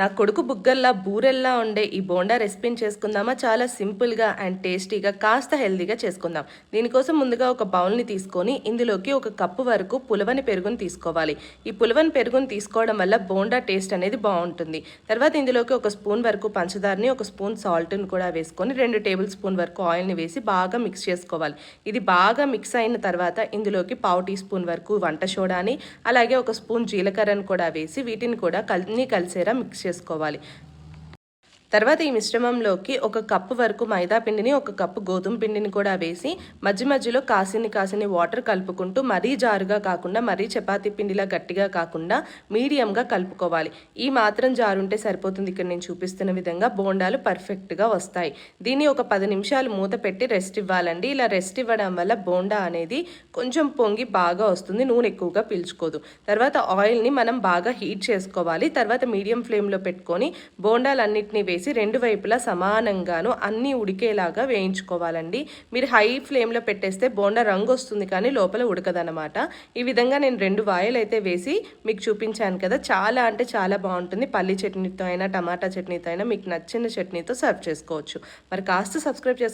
నా కొడుకు బుగ్గల్లా బూరెల్లా ఉండే ఈ బోండా రెసిపీని చేసుకుందామా? చాలా సింపుల్గా అండ్ టేస్టీగా కాస్త హెల్దీగా చేసుకుందాం. దీనికోసం ముందుగా ఒక బౌల్ని తీసుకొని ఇందులోకి ఒక కప్పు వరకు పులవని పెరుగుని తీసుకోవాలి. ఈ పులవని పెరుగుని తీసుకోవడం వల్ల బోండా టేస్ట్ అనేది బాగుంటుంది. తర్వాత ఇందులోకి ఒక స్పూన్ వరకు పంచదారని ఒక స్పూన్ సాల్ట్ని కూడా వేసుకొని రెండు టేబుల్ స్పూన్ వరకు ఆయిల్ని వేసి బాగా మిక్స్ చేసుకోవాలి. ఇది బాగా మిక్స్ అయిన తర్వాత ఇందులోకి పావు టీ స్పూన్ వరకు వంట సోడాని అలాగే ఒక స్పూన్ జీలకర్రను కూడా వేసి వీటిని కూడా కల్ని కలిసేలా మిక్స్ చేసుకోవాలి. తర్వాత ఈ మిశ్రమంలోకి ఒక కప్పు వరకు మైదా పిండిని ఒక కప్పు గోధుమ పిండిని కూడా వేసి మధ్య మధ్యలో కాసిని కాసిని వాటర్ కలుపుకుంటూ మరీ జారుగా కాకుండా మరీ చపాతీ పిండిలా గట్టిగా కాకుండా మీడియంగా కలుపుకోవాలి. ఈ మాత్రం జారు ఉంటే సరిపోతుంది. ఇక్కడ నేను చూపిస్తున్న విధంగా బోండాలు పర్ఫెక్ట్గా వస్తాయి. దీన్ని ఒక పది నిమిషాలు మూత పెట్టి రెస్ట్ ఇవ్వాలండి. ఇలా రెస్ట్ ఇవ్వడం వల్ల బోండా అనేది కొంచెం పొంగి బాగా వస్తుంది. నూనె ఎక్కువగా పీల్చుకోదు. తర్వాత ఆయిల్ని మనం బాగా హీట్ చేసుకోవాలి. తర్వాత మీడియం ఫ్లేమ్లో పెట్టుకొని బోండాలన్నింటినీ వేసి వేసి రెండు వైపులా సమానంగాను అన్నీ ఉడికేలాగా వేయించుకోవాలండి. మీరు హై ఫ్లేమ్లో పెట్టేస్తే బోండా రంగు వస్తుంది కానీ లోపల ఉడకదనమాట ఈ విధంగా నేను రెండు వాయిల్ అయితే వేసి మీకు చూపించాను కదా చాలా అంటే చాలా బాగుంటుంది. పల్లి చట్నీతో అయినా టమాటా చట్నీతో అయినా మీకు నచ్చిన చట్నీతో సర్వ్ చేసుకోవచ్చు. మరి కాస్త సబ్స్క్రైబ్ చేసుకో